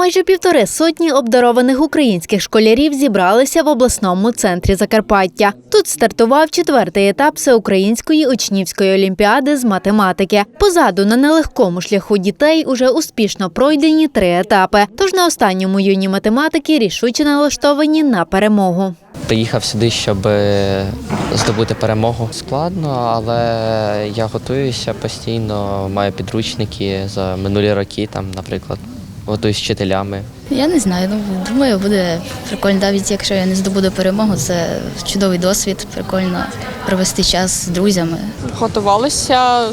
Майже півтори сотні обдарованих українських школярів зібралися в обласному центрі Закарпаття. Тут стартував четвертий етап всеукраїнської учнівської олімпіади з математики. Позаду на нелегкому шляху дітей уже успішно пройдені три етапи. Тож на останньому юні математики рішуче налаштовані на перемогу. Приїхав сюди, щоб е, здобути перемогу. Складно, але я готуюся постійно, маю підручники за минулі роки, там, наприклад, готуюсь з вчителями. Я не знаю. Ну думаю, буде прикольно. Навіть якщо я не здобуду перемогу, це чудовий досвід. Прикольно провести час з друзями. Готувалися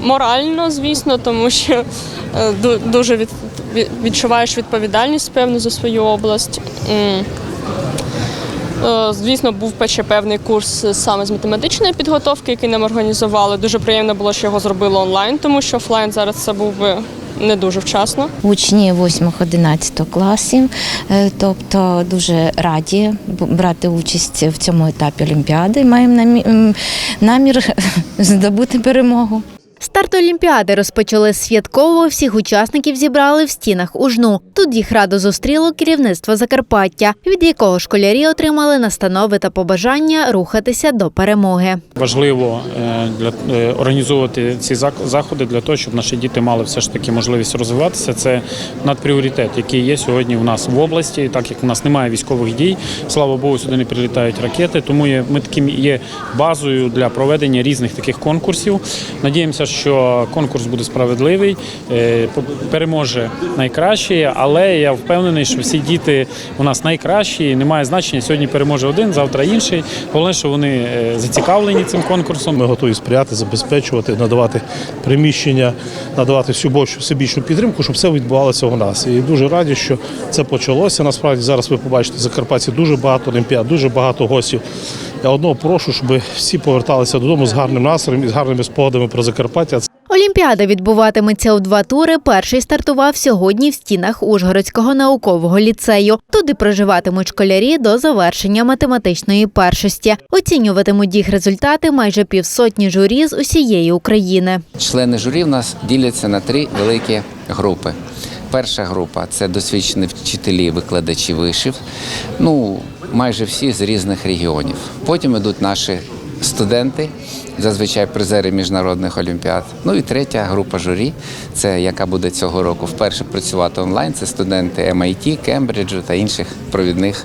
морально, звісно, тому що е, дуже від, від- відчуваєш відповідальність певну за свою область. Е, Звісно, був ще певний курс саме з математичної підготовки, який нам організували. Дуже приємно було, що його зробили онлайн, тому що офлайн зараз це був би не дуже вчасно. учні 8-11 класів, е, тобто дуже раді брати участь в цьому етапі Олімпіади. Маємо намі- намір здобути перемогу. Старт Олімпіади розпочали святково. Всіх учасників зібрали в стінах ужну. Тут їх радо зустріло керівництво Закарпаття, від якого школярі отримали настанови та побажання рухатися до перемоги. Важливо е, для е, організовувати ці заходи для того, щоб наші діти мали все ж таки можливість розвиватися. Це надпріоритет, який є сьогодні у нас в області, так як у нас немає військових дій. Слава Богу, сюди не прилітають ракети. Тому ми таким є базою для проведення різних таких конкурсів. Надіємося, що конкурс буде справедливий, е, переможе найкращий, але я впевнений, що всі діти у нас найкращі. Немає значення. Сьогодні переможе один, завтра інший. Головне, що вони е, зацікавлені цим конкурсом. Ми готові сприяти, забезпечувати, надавати приміщення, надавати всю більшу всебічну підтримку, щоб все відбувалося у нас. І дуже раді, що це почалося. Насправді зараз ви побачите в дуже багато олімпіад, дуже багато гостів. Я одного прошу, щоб всі поверталися додому з гарним настроєм і з гарними спогадами про Закарпаття. Олімпіада відбуватиметься у два тури. Перший стартував сьогодні в стінах Ужгородського наукового ліцею. Туди проживатимуть школярі до завершення математичної першості. Оцінюватимуть їх результати майже півсотні журі з усієї України. Члени журі в нас діляться на три великі групи. Перша група це досвідчені вчителі, викладачі вишів. Ну, майже всі з різних регіонів. Потім йдуть наші студенти, зазвичай призери міжнародних олімпіад. Ну і третя група журі, це яка буде цього року вперше працювати онлайн. Це студенти MIT, Кембриджу та інших провідних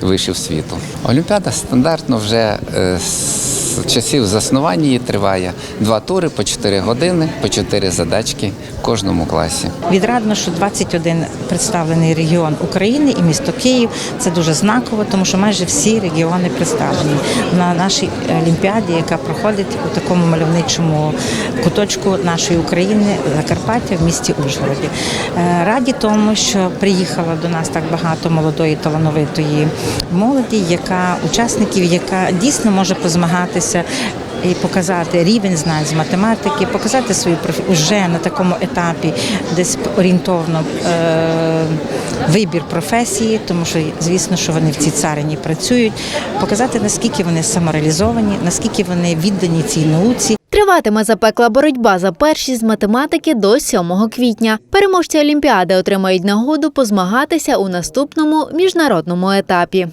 вишів світу. Олімпіада стандартно вже е, з часів заснування її триває два тури по 4 години, по 4 задачки кожному класі. Відрадно, що 21 представлений регіон України і місто Київ. Це дуже знаково, тому що майже всі регіони представлені на нашій олімпіаді, яка проходить у такому мальовничому куточку нашої України, Закарпаття в місті Ужгороді. Е, Раді тому, що приїхало до нас так багато молодої талановитої молоді, яка учасників, яка дійсно може позмагатися і показати рівень знань з математики, показати свою профі... уже на такому етапі, десь орієнтовно е... вибір професії, тому що звісно, що вони в цій царині працюють, показати наскільки вони самореалізовані, наскільки вони віддані цій науці. Триватиме запекла боротьба за першість з математики до 7 квітня. Переможці Олімпіади отримають нагоду позмагатися у наступному міжнародному етапі.